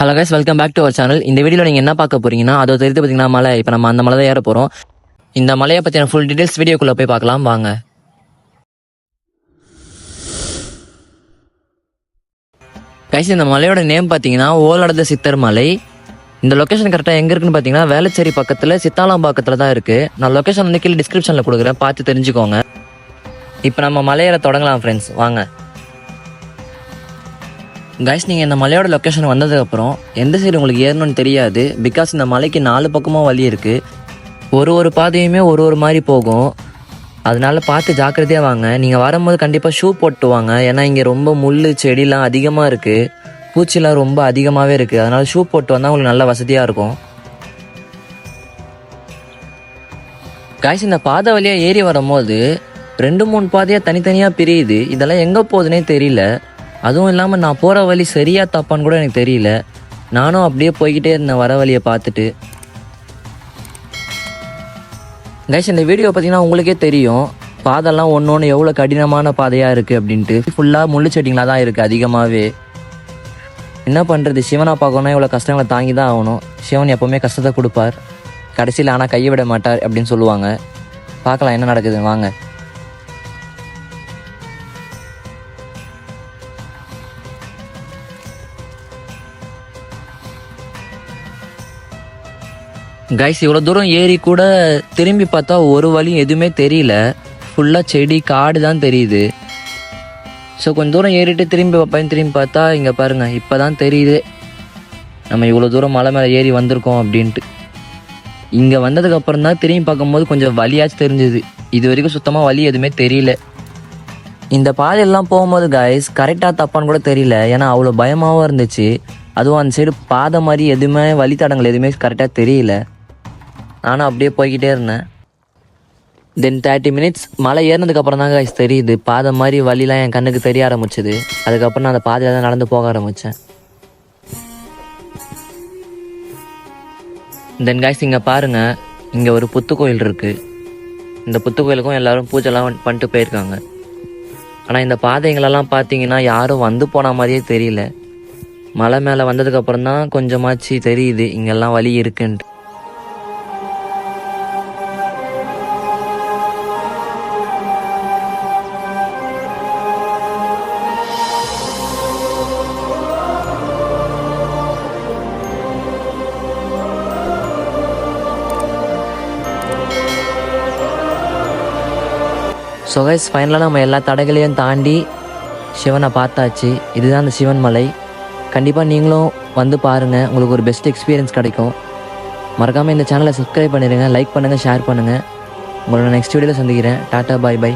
Hello guys welcome back to our channel இந்த வீடியோவில் நீங்கள் என்ன பார்க்க போறீங்கன்னா அதை தெரிஞ்சு பார்த்தீங்கன்னா மலை இப்போ நம்ம அந்த மலை தான் ஏற போகிறோம் இந்த மலையை பற்றின ஃபுல் டீடைல்ஸ் வீடியோக்குள்ளே போய் பார்க்கலாம். வாங்க. கைஸ் இந்த மலையோட நேம் பார்த்தீங்கன்னா ஓலடத சித்தர் மலை. இந்த லொக்கேஷன் கரெக்டாக எங்கே இருக்குன்னு பார்த்தீங்கன்னா வேளச்சேரி பக்கத்தில் சித்தாலாம்பாக்கத்தில் தான் இருக்குது நான் லொக்கேஷன் வந்து கீழே டிஸ்கிரிப்ஷனில் கொடுக்குறேன். பார்த்து தெரிஞ்சுக்கோங்க. இப்போ நம்ம மலையேற தொடங்கலாம் ஃப்ரெண்ட்ஸ் வாங்க. கைஸ் நீங்கள் இந்த மலையோட லொக்கேஷன் வந்ததுக்கப்புறம் எந்த சைடு உங்களுக்கு ஏறணும்னு தெரியாது. பிகாஸ் இந்த மலைக்கு நாலு பக்கமும் வழி இருக்குது ஒரு ஒரு பாதையுமே ஒரு ஒரு மாதிரி போகும். அதனால் பார்த்து ஜாக்கிரதையாக வாங்க. நீங்கள் வரும்போது கண்டிப்பாக ஷூ போட்டு வாங்க. ஏன்னா இங்கே ரொம்ப முள் செடிலாம் அதிகமாக இருக்குது பூச்சிலாம் ரொம்ப அதிகமாகவே இருக்குது அதனால் ஷூ போட்டு வந்தால் உங்களுக்கு நல்ல வசதியாக இருக்கும். காய்ஸ் இந்த பாதை வழியாக ஏறி வரும்போது ரெண்டு மூணு பாதையாக தனித்தனியாக பிரியுது. இதெல்லாம் எங்கே போகுதுன்னே தெரியல. அதுவும் இல்லாமல் நான் போகிற வழி சரியாக தப்பான்னு கூட எனக்கு தெரியல. நானும் அப்படியே போய்கிட்டே இருந்தேன் வர வழியை பார்த்துட்டு. கைஸ் இந்த வீடியோ பார்த்தீங்கன்னா உங்களுக்கே தெரியும். பாதெல்லாம் ஒன்று ஒன்று எவ்வளோ கடினமான பாதையாக இருக்குது அப்படின்ட்டு. ஃபுல்லாக முள்ளு செடிங்களாக தான் இருக்குது அதிகமாகவே என்ன பண்ணுறது சிவனை பார்க்கணும்னா இவ்வளோ கஷ்டங்களை தாங்கி தான் ஆகணும். சிவன் எப்போவுமே கஷ்டத்தை கொடுப்பார். கடைசியில் ஆனால் கையை விட மாட்டார் அப்படின்னு சொல்லுவாங்க. பார்க்கலாம் என்ன நடக்குது. வாங்க. கைஸ் இவ்வளோ தூரம் ஏறி கூட திரும்பி பார்த்தா ஒரு வழியும் எதுவுமே தெரியல. ஃபுல்லாக செடி காடு தான் தெரியுது. ஸோ கொஞ்சம் தூரம் ஏறிட்டு திரும்பி பார்ப்பேன் திரும்பி பார்த்தா இங்கே பாருங்கள் இப்போ தான் தெரியுது. நம்ம இவ்வளோ தூரம் மலை மேலே ஏறி வந்திருக்கோம் அப்படின்ட்டு. இங்கே வந்ததுக்கப்புறம் தான் திரும்பி பார்க்கும்போது கொஞ்சம் வழியாச்சும் தெரிஞ்சுது. இது வரைக்கும் சுத்தமாக வழி எதுவுமே தெரியல. இந்த பாதையெல்லாம் போகும்போது கைஸ் கரெக்டாக தப்பான்னு கூட தெரியல. ஏன்னா அவ்வளோ பயமாகவும் இருந்துச்சு. அதுவும் அந்த சைடு பாதை மாதிரி எதுவுமே வழித்தடங்கள் எதுவுமே கரெக்டாக தெரியல. நானும் அப்படியே போய்கிட்டே இருந்தேன். தென் தேர்ட்டி மினிட்ஸ் மலை ஏறினதுக்கப்புறம் தான் தெரியுது. பாதை மாதிரி வழிலாம் என் கண்ணுக்கு தெரிய ஆரம்பிச்சுது. அதுக்கப்புறம் நான் அந்த பாதையில் தான் நடந்து போக ஆரம்பித்தேன் தென் காய்ஸ் இங்கே பாருங்க. இங்கே ஒரு புத்துக்கோயில் இருக்குது இந்த புத்துக்கோயிலுக்கும் எல்லாரும் பூஜைலாம் பண்ணிட்டு போயிருக்காங்க. ஆனால் இந்த பாதைங்களெல்லாம் பார்த்தீங்கன்னா யாரும் வந்து போன மாதிரியே தெரியல. மலை மேலே வந்ததுக்கப்புறம் தான் கொஞ்சமாச்சு தெரியுது. இங்கெல்லாம் வழி இருக்குன்ட்டு. ஸோ கைஸ் ஃபைனலாக நம்ம எல்லா தடைகளையும் தாண்டி சிவனை பார்த்தாச்சு. இதுதான் அந்த சிவன் மலை. கண்டிப்பாக நீங்களும் வந்து பாருங்கள் உங்களுக்கு ஒரு பெஸ்ட் எக்ஸ்பீரியன்ஸ் கிடைக்கும். மறக்காமல் இந்த சேனலை சப்ஸ்கிரைப் பண்ணிடுங்க லைக் பண்ணுங்கள் ஷேர் பண்ணுங்கள் உங்களோட நெக்ஸ்ட் வீடியோவில் சந்திக்கிறேன். Tata bye bye